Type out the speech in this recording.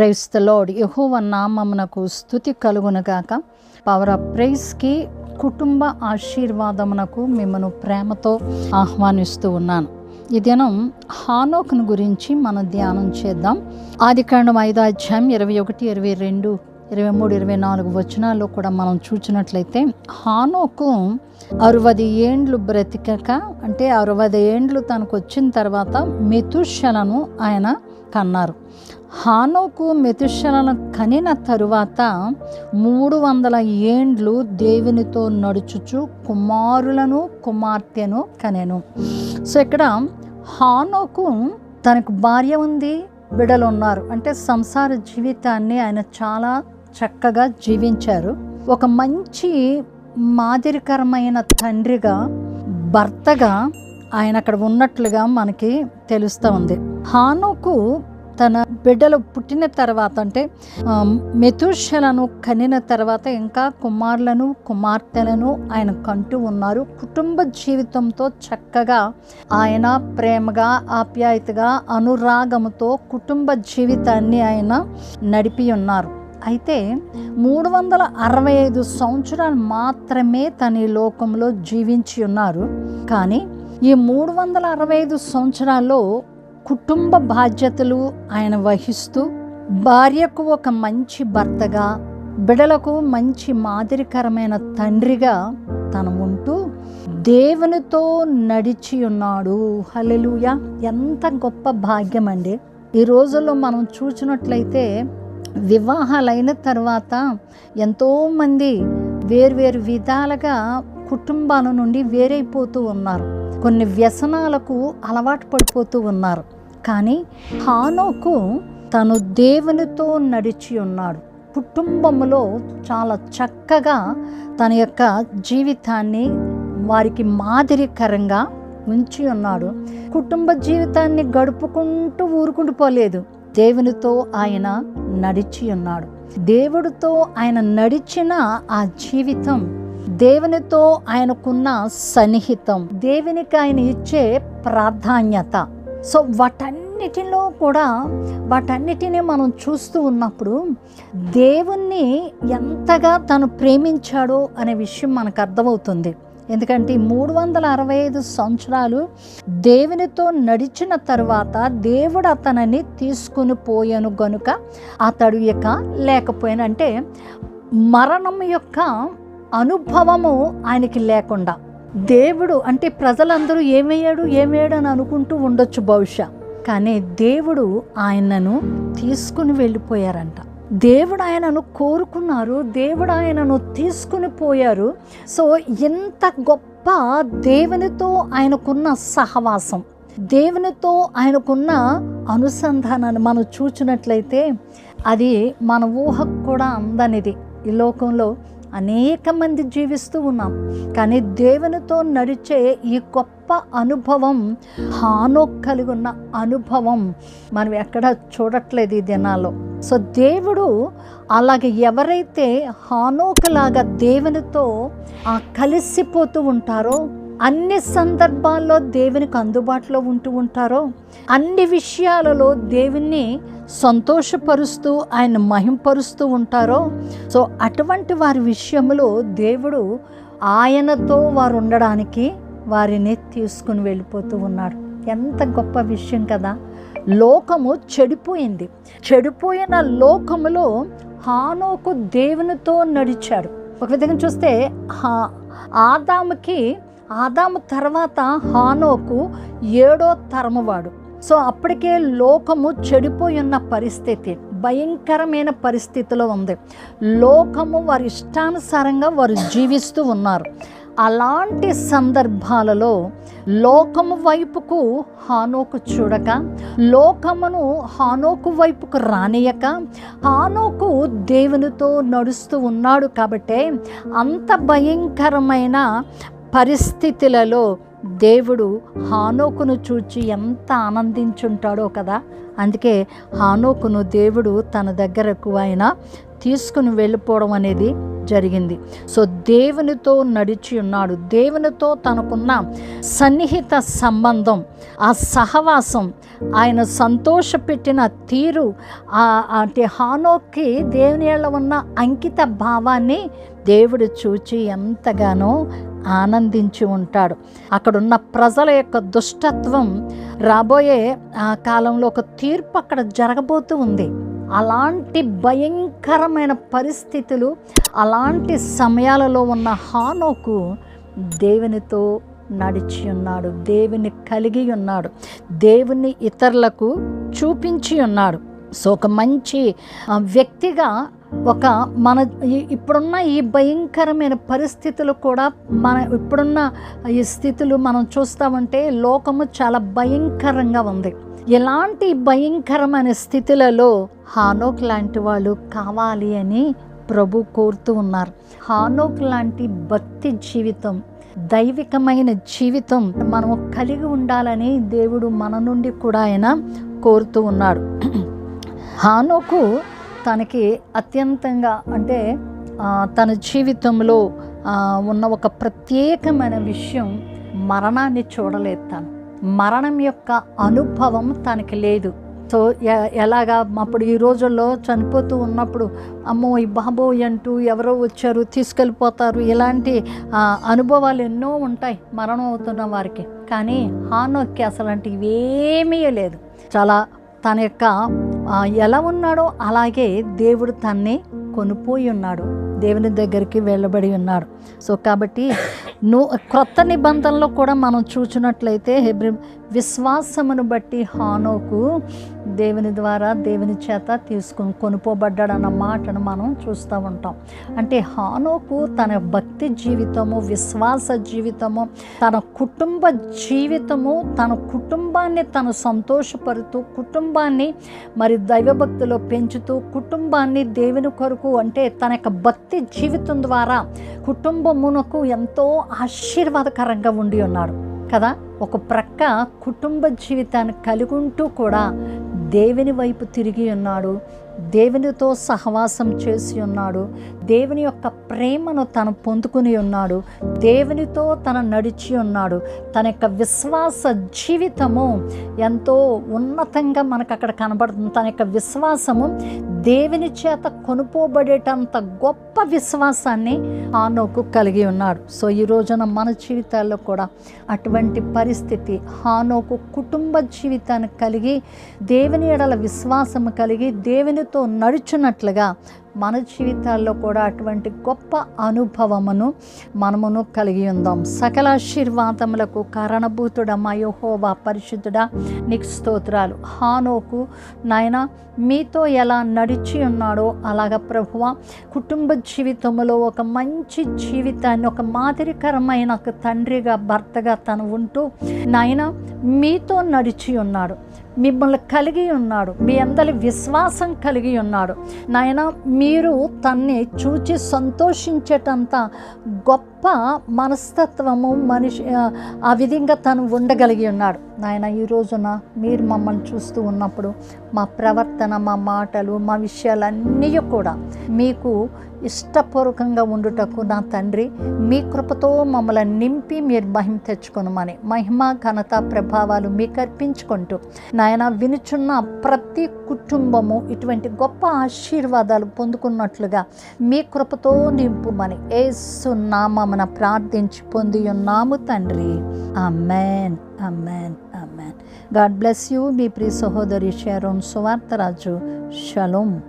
Price the lord యహోవ నామమునకు స్థుతి కలుగునగాక. పవర్ ఆఫ్ ప్రైస్కి కుటుంబ ఆశీర్వాదమునకు మిమ్మను ప్రేమతో ఆహ్వానిస్తూ ఉన్నాను. ఈ దినం హానోక్ను గురించి మనం ధ్యానం చేద్దాం. ఆది కాండం ఐదో అధ్యాయం ఇరవై ఒకటి ఇరవై రెండు ఇరవై మూడు ఇరవై నాలుగు వచనాల్లో కూడా మనం చూచినట్లయితే హానోకు అరవది ఏండ్లు బ్రతికక అంటే అరవది ఏండ్లు తనకు వచ్చిన తర్వాత మెతుషలను ఆయన కన్నారు. హానోకు మెతుషలను కనిన తరువాత మూడు వందల ఏండ్లు దేవునితో నడుచుచు కుమారులను కుమార్తెను కనెను. సో ఇక్కడ హానోకు తనకు భార్య ఉంది బిడలు ఉన్నారు అంటే సంసార జీవితాన్ని ఆయన చాలా చక్కగా జీవించారు. ఒక మంచి మాదిరికరమైన తండ్రిగా భర్తగా ఆయన అక్కడ ఉన్నట్లుగా మనకి తెలుస్తూ ఉంది. హానోకు తన బిడ్డలు పుట్టిన తర్వాత అంటే మెతుషలను కనిన తర్వాత ఇంకా కుమారులను కుమార్తెలను ఆయన కంటూ ఉన్నారు. కుటుంబ జీవితంతో చక్కగా ఆయన ప్రేమగా ఆప్యాయతగా అనురాగముతో కుటుంబ జీవితాన్ని ఆయన నడిపి ఉన్నారు. అయితే మూడు వందల అరవై ఐదు సంవత్సరాలు మాత్రమే తన ఈ లోకంలో జీవించి ఉన్నారు. కానీ ఈ మూడు వందల అరవై ఐదు సంవత్సరాల్లో కుటుంబ బాధ్యతలు ఆయన వహిస్తూ భార్యకు ఒక మంచి భర్తగా బిడలకు మంచి మాదిరికరమైన తండ్రిగా తను ఉంటూ దేవునితో నడిచి ఉన్నాడు. హలెలుయ ఎంత గొప్ప భాగ్యం అండి. ఈ రోజుల్లో మనం చూసినట్లయితే వివాహాలైన తర్వాత ఎంతోమంది వేర్వేరు విధాలుగా కుటుంబాల నుండి వేరైపోతూ ఉన్నారు. కొన్ని వ్యసనాలకు అలవాటు పడిపోతూ ఉన్నారు. కానీ హానోకు తను దేవునితో నడిచి ఉన్నాడు. కుటుంబంలో చాలా చక్కగా తన యొక్క జీవితాన్ని వారికి మాదిరికరంగా ఉంచి ఉన్నాడు. కుటుంబ జీవితాన్ని గడుపుకుంటూ ఊరుకుంటూ పోలేదు. దేవునితో ఆయన నడిచి ఉన్నాడు. దేవుడితో ఆయన నడిచిన ఆ జీవితం దేవునితో ఆయనకున్న సన్నిహితం. దేవునికి ఆయన ఇచ్చే ప్రాధాన్యత. సో వాటన్నిటిలో కూడా వాటన్నిటిని మనం చూస్తూ ఉన్నప్పుడు దేవుణ్ణి ఎంతగా తను ప్రేమించాడో అనే విషయం మనకు అర్థమవుతుంది. ఎందుకంటే మూడు వందల అరవై ఐదు సంవత్సరాలు దేవునితో నడిచిన తర్వాత దేవుడు అతనిని తీసుకుని పోయాను గనుక అతడు ఇక లేకపోయాను. అంటే మరణం యొక్క అనుభవము ఆయనకి లేకుండా. దేవుడు అంటే ప్రజలందరూ ఏమయ్యాడు? ఏమయ్యాడు అని అనుకుంటూ ఉండొచ్చు బహుశా. కానీ దేవుడు ఆయనను తీసుకుని వెళ్ళిపోయారంట. దేవుడు ఆయనను కోరుకున్నారు. దేవుడు ఆయనను తీసుకుని పోయారు. సో ఎంత గొప్ప దేవునితో ఆయనకున్న సహవాసం. దేవునితో ఆయనకున్న అనుసంధానాన్ని మనం చూచినట్లయితే అది మన ఊహకు కూడా అందనిది. ఈ లోకంలో అనేక మంది జీవిస్తూ ఉన్నాం. కానీ దేవునితో నడిచే ఈ గొప్ప అనుభవం హానో కలిగి ఉన్న అనుభవం మనం ఎక్కడ చూడట్లేదు ఈ దినాల్లో. సో దేవుడు అలాగే ఎవరైతే హానోకలాగా దేవునితో ఆ కలిసిపోతూ ఉంటారో అన్ని సందర్భాల్లో దేవునికి అందుబాటులో ఉంటూ ఉంటారో అన్ని విషయాలలో దేవుణ్ణి సంతోషపరుస్తూ ఆయన మహింపరుస్తూ ఉంటారో సో అటువంటి వారి విషయంలో దేవుడు ఆయనతో వారు ఉండడానికి వారిని తీసుకుని వెళ్ళిపోతూ ఉన్నాడు. ఎంత గొప్ప విషయం కదా! లోకము చెడిపోయింది. చెడిపోయిన లోకములో హానోకు దేవునితో నడిచాడు. ఒక విధంగా చూస్తే హా ఆదాముకి ఆదాము తర్వాత హానోకు ఏడో తరమువాడు. సో అప్పటికే లోకము చెడిపోయి ఉన్న పరిస్థితి భయంకరమైన పరిస్థితిలో ఉంది. లోకము వారి ఇష్టానుసారంగా వారు జీవిస్తూ ఉన్నారు. అలాంటి సందర్భాలలో లోకము వైపుకు హానోకు చూడక లోకమును హానోకు వైపుకు రానియక హానోకు దేవునితో నడుస్తూ ఉన్నాడు కాబట్టే అంత భయంకరమైన పరిస్థితులలో దేవుడు హానోకును చూచి ఎంత ఆనందించుంటాడో కదా? అందుకే హానోకును దేవుడు తన దగ్గరకు ఆయన తీసుకుని వెళ్ళిపోవడం అనేది జరిగింది. సో దేవునితో నడిచి ఉన్నాడు. దేవునితో తనకున్న సన్నిహిత సంబంధం ఆ సహవాసం ఆయన సంతోషపెట్టిన తీరు ఆ అంటే హానోక్కి దేవుని ఉన్న అంకిత భావాన్ని దేవుడు చూచి ఎంతగానో ఆనందించి ఉంటాడు. అక్కడున్న ప్రజల యొక్క దుష్టత్వం రాబోయే కాలంలో ఒక తీర్పు అక్కడ జరగబోతూ ఉంది. అలాంటి భయంకరమైన పరిస్థితులు అలాంటి సమయాలలో ఉన్న హానోకు దేవునితో నడిచి ఉన్నాడు దేవుని కలిగి ఉన్నాడు. దేవుని ఇతరులకు చూపించి ఉన్నాడు. సో ఒక మంచి వ్యక్తిగా ఒక మన ఈ- ఇప్పుడున్న ఈ భయంకరమైన పరిస్థితులు కూడా మన ఇప్పుడున్న ఈ స్థితులు మనం చూస్తామంటే లోకము చాలా భయంకరంగా ఉంది. ఎలాంటి భయంకరమైన స్థితులలో హానోక్ లాంటి వాళ్ళు కావాలి అని ప్రభు కోరుతూ ఉన్నారు. హానోక్ లాంటి భక్తి జీవితం దైవికమైన జీవితం మనము కలిగి ఉండాలని దేవుడు మన నుండి కూడా ఆయన కోరుతూ ఉన్నాడు. హానోకు తనకి అత్యంతంగా అంటే తన జీవితంలో ఉన్న ఒక ప్రత్యేకమైన విషయం మరణాన్ని చూడలేదు తను. మరణం యొక్క అనుభవం తనకి లేదు. సో ఎలాగా అప్పుడు ఈ రోజుల్లో చనిపోతూ ఉన్నప్పుడు అమ్మో ఈ బాబోయ్ అంటూ ఎవరో వచ్చారు తీసుకెళ్ళిపోతారు ఇలాంటి అనుభవాలు ఎన్నో ఉంటాయి మరణం అవుతున్న వారికి. కానీ హానోక్కి అసలు ఏమీ లేదు. చాలా తన యొక్క ఎలా ఉన్నాడో అలాగే దేవుడు తన్ని కొనుపోయి ఉన్నాడు. దేవుని దగ్గరికి వెళ్ళబడి ఉన్నాడు సో కాబట్టి నూ క్రొత్త నిబంధనలో కూడా మనం చూచినట్లయితే హెబ్రి విశ్వాసమును బట్టి హానోకు దేవుని ద్వారా దేవుని చేత తీసుకుని కొనుపోబడ్డాడన్న మాటను మనం చూస్తూ ఉంటాం. అంటే హానోకు తన భక్తి జీవితము విశ్వాస జీవితము తన కుటుంబ జీవితము తన కుటుంబాన్ని తను సంతోషపరుతూ కుటుంబాన్ని మరి దైవభక్తిలో పెంచుతూ కుటుంబాన్ని దేవుని కొరకు అంటే తన యొక్క భక్తి జీవితం ద్వారా కుటుంబమునకు ఎంతో ఆశీర్వాదకరంగా ఉండి ఉన్నాడు. కదా? ఒక ప్రక్క కుటుంబ జీవితాన్ని కలిగి ఉంటూ కూడా దేవుని వైపు తిరిగి ఉన్నాడు. దేవునితో సహవాసం చేసి ఉన్నాడు. దేవుని యొక్క ప్రేమను తను పొందుకుని ఉన్నాడు. దేవునితో తన నడిచి ఉన్నాడు. తన యొక్క విశ్వాస జీవితము ఎంతో ఉన్నతంగా మనకు అక్కడ కనబడుతుంది. తన యొక్క విశ్వాసము దేవుని చేత కొనుపోబడేటంత గొప్ప విశ్వాసాన్ని హానోకు కలిగి ఉన్నాడు. సో ఈ రోజున మన జీవితాల్లో కూడా అటువంటి పరిస్థితి హానోకు కుటుంబ జీవితాన్ని కలిగి దేవుని ఎడల విశ్వాసం కలిగి దేవునితో నడుచున్నట్లుగా మన జీవితాల్లో కూడా అటువంటి గొప్ప అనుభవమును మనమును కలిగి ఉందాం. సకల ఆశీర్వాదములకు కారణభూతుడమ్మా యెహోవా పరిశుద్ధుడా నీకు స్తోత్రాలు. హానోకు నాయన మీతో ఎలా నడిచి ఉన్నాడో అలాగ ప్రభువ కుటుంబ జీవితంలో ఒక మంచి జీవితాన్ని ఒక మాదిరికరమైన ఒక తండ్రిగా భర్తగా తను ఉంటూ నాయన మీతో నడిచి ఉన్నాడు. మిమ్మల్ని కలిగి ఉన్నాడు. మీ అందరి విశ్వాసం కలిగి ఉన్నాడు. నాయన మీరు తన్ని చూచి సంతోషించేటంత గొప్ప తప్ప మనస్తత్వము మనిషి ఆ, విధంగా తను ఉండగలిగి ఉన్నాడు. నాయన ఈ రోజున మీరు మమ్మల్ని చూస్తూ ఉన్నప్పుడు మా ప్రవర్తన మా మాటలు మా విషయాలన్నీ కూడా మీకు ఇష్టపూర్వకంగా ఉండుటకు నా తండ్రి మీ కృపతో మమ్మల్ని నింపి మీరు మహిమ తెచ్చుకొనమని మహిమ ఘనత ప్రభావాలు మీకు అర్పించుకుంటూ నాయన వినుచున్న ప్రతి కుటుంబము ఇటువంటి గొప్ప ఆశీర్వాదాలు పొందుకున్నట్లుగా మీ కృపతో నింపుమని ఏసు నామమున ప్రార్థించి పొంది ఉన్నాము తండ్రి. Amen amen amen God bless you. మీ ప్రియ సహోదరి షారోన్ సువార్తరాజు. షలోమ్